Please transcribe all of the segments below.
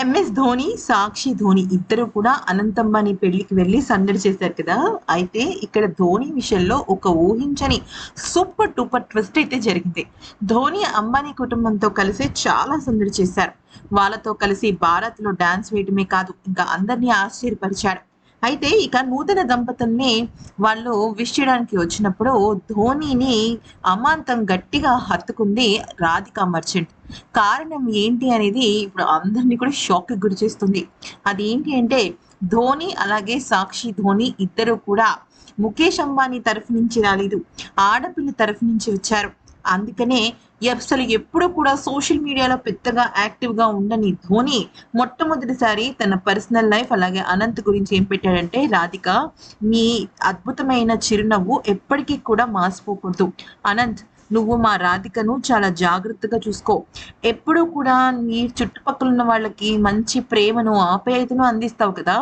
MS Dhoni సాక్షి ధోని ఇద్దరు కూడా అనంతమ్మాని పెళ్ళికి వెళ్ళి సందడి చేశారు కదా. అయితే ఇక్కడ ధోని విషయంలో ఒక ఊహించని సూపర్ టూపర్ ట్విస్ట్ అయితే జరిగింది. ధోని అంబానీ కుటుంబంతో కలిసి చాలా సందడి చేశారు. వాళ్ళతో కలిసి భారత్లో డాన్స్ వేయడమే కాదు ఇంకా అందరినీ ఆశ్చర్యపరిచాడు. అయితే ఇక నూతన దంపతుల్ని వాళ్ళు విష్ చేయడానికి వచ్చినప్పుడు ధోనిని అమాంతం గట్టిగా హత్తుకుంది రాధిక మర్చెంట్ కారణం ఏంటి అనేది ఇప్పుడు అందరినీ కూడా షాక్ గురి చేస్తుంది. అది ఏంటి అంటే ధోని అలాగే సాక్షి ధోని ఇద్దరు కూడా ముఖేష్ అంబానీ తరఫు నుంచి రాలేదు. ఆడపిల్ల తరఫు నుంచి వచ్చారు. అందుకనే అసలు ఎప్పుడు కూడా సోషల్ మీడియాలో పెద్దగా యాక్టివ్గా ఉండని ధోని మొట్టమొదటిసారి తన పర్సనల్ లైఫ్ అలాగే అనంత్ గురించి ఏం పెట్టాడంటే రాధిక నీ అద్భుతమైన చిరునవ్వు ఎప్పటికీ కూడా మాసిపోకూడదు అనంత్ నువ్వు మా రాధికను చాలా జాగ్రత్తగా చూసుకో. ఎప్పుడూ కూడా నీ చుట్టుపక్కల ఉన్న వాళ్ళకి మంచి ప్రేమను ఆప్యాయతను అందిస్తావు కదా?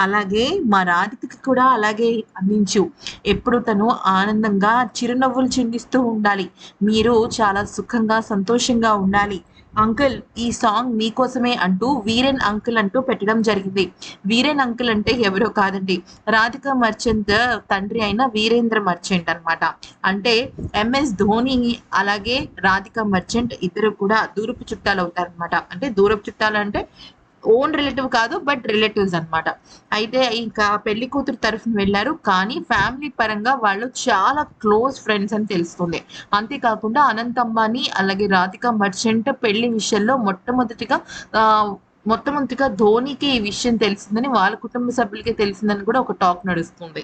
అలాగే మా రాధికకి కూడా అలాగే అందించు. ఎప్పుడు తను ఆనందంగా చిరునవ్వులు చిందిస్తూ ఉండాలి. మీరు చాలా సుఖంగా సంతోషంగా ఉండాలి. అంకుల్ ఈ సాంగ్ మీకోసమే అంటూ వీరెన్ అంకుల్ అంటూ పెట్టడం జరిగింది. వీరెన్ అంకుల్ అంటే ఎవరో కాదండి. రాధిక మర్చెంట్ తండ్రి అయిన వీరేంద్ర మర్చెంట్ అనమాట అంటే ఎంఎస్ ధోని అలాగే రాధిక మర్చెంట్ ఇద్దరు కూడా దూరపు చుట్టాలు అవుతారనమాట అంటే దూరపు చుట్టాలు అంటే ఓన్ రిలేటివ్ కాదు బట్ రిలేటివ్స్ అనమాట అయితే ఇంకా పెళ్ళి కూతురు తరఫున వెళ్ళారు కానీ ఫ్యామిలీ పరంగా వాళ్ళు చాలా క్లోజ్ ఫ్రెండ్స్ అని తెలుస్తుంది. అంతేకాకుండా అనంత్ అంబానీ అలాగే రాధిక మర్చెంట్ పెళ్ళి విషయంలో మొట్టమొదటిగా మొట్టమొదటిగా ధోనికి ఈ విషయం తెలిసిందని వాళ్ళ కుటుంబ సభ్యులకి తెలిసిందని కూడా ఒక టాక్ నడుస్తుంది.